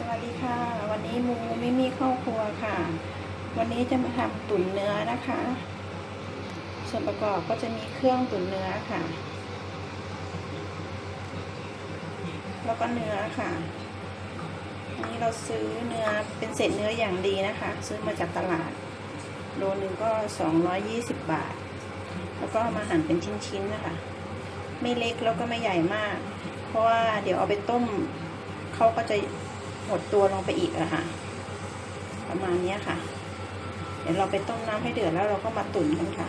สวัสดีค่ะ วันนี้มูไม่มีเข้าครัวค่ะ วันนี้จะมาทำตุ๋นเนื้อนะคะ ส่วนประกอบก็จะมีเครื่องตุ๋นเนื้อค่ะ แล้วก็เนื้อค่ะอันนี้เราซื้อเนื้อเป็นเศษเนื้ออย่างดีนะคะ ซื้อมาจากตลาดโลนึงก็220บบาท แล้วก็มาหั่นเป็นชิ้นๆนะคะ ไม่เล็กแล้วก็ไม่ใหญ่มาก เพราะว่าเดี๋ยวเอาไปต้มเขาก็จะ หดตัวลงไปอีกอะค่ะ ประมาณนี้ค่ะ เดี๋ยวเราไปต้มน้ำให้เดือดแล้วเราก็มาตุ๋นกันค่ะ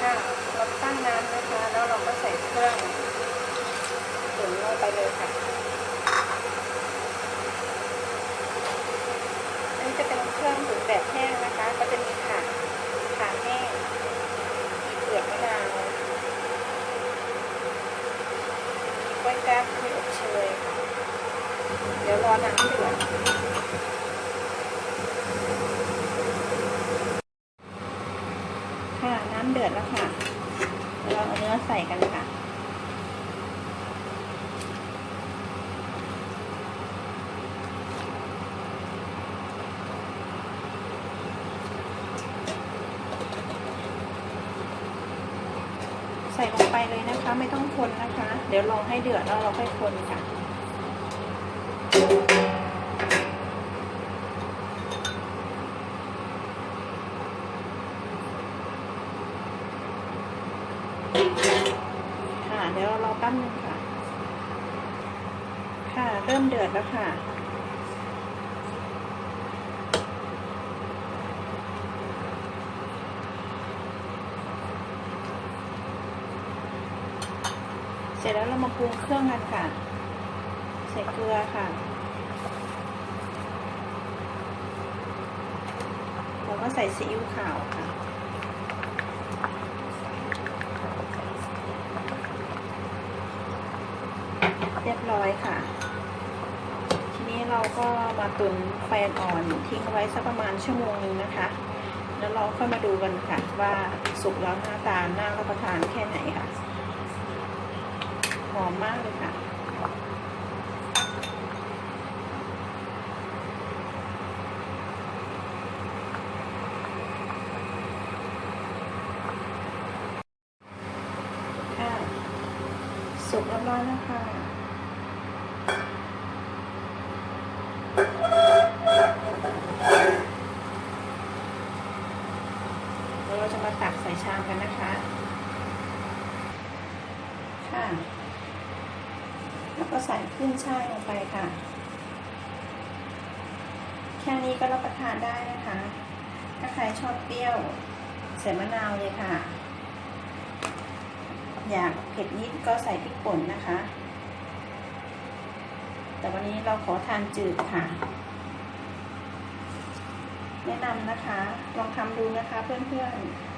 ค่ะเราตั้งน้ำนะคะแล้วเราก็ใส่เครื่องตุ๋นลงไปเลยค่ะนนี้จะเป็นเครื่องตุ๋นแบบแห้งนะคะ ก็จะมีข่าข่าแห้งมีเปลือกมะนาว มีกล้วยแก้บมีอบเชยเดี๋ยวรอน้ำเดือดค่ะน้ำเดือดแล้วค่ะเราเอาเนื้อใส่กันค่ะ ใส่ลงไปเลยนะคะ ไม่ต้องคนนะคะ เดี๋ยวรอให้เดือดแล้วเราค่อยคนค่ะค่ะเดี๋ยวเรารอแป๊บนึงค่ะ ค่ะเริ่มเดือดแล้วค่ะ ร็จแล้วเรามาปรุงเครื่องกันค่ะ ใส่เกลือค่ะ แล้วก็ใส่ซีอิ๊วขาวค่ะ เรียบร้อยค่ะ ทีนี้เราก็มาตุนไฟอ่อนทิ้งไว้สักประมาณชั่วโมงนึงนะคะ แล้วเราค่อยมาดูกันค่ะ ว่าสุกแล้วหน้าตาหน่ารับประทานแค่ไหนค่ะ อมมากเลยค่ะ ค่ะ สุกเรียบร้อยแล้วค่ะเราจะมาตักใส่ชามกันนะคะ ค่ะ แล้วก็ใส่ขึ้นช่ายลงไปค่ะ แค่นี้ก็รับประทานได้นะคะ ถ้าใครชอบเปรี้ยวใส่มะนาวเลยค่ะ อยากเผ็ดนิดก็ใส่พริกป่นนะคะ แต่วันนี้เราขอทานจืดค่ะ แนะนำนะคะ ลองทำดูนะคะเพื่อนๆ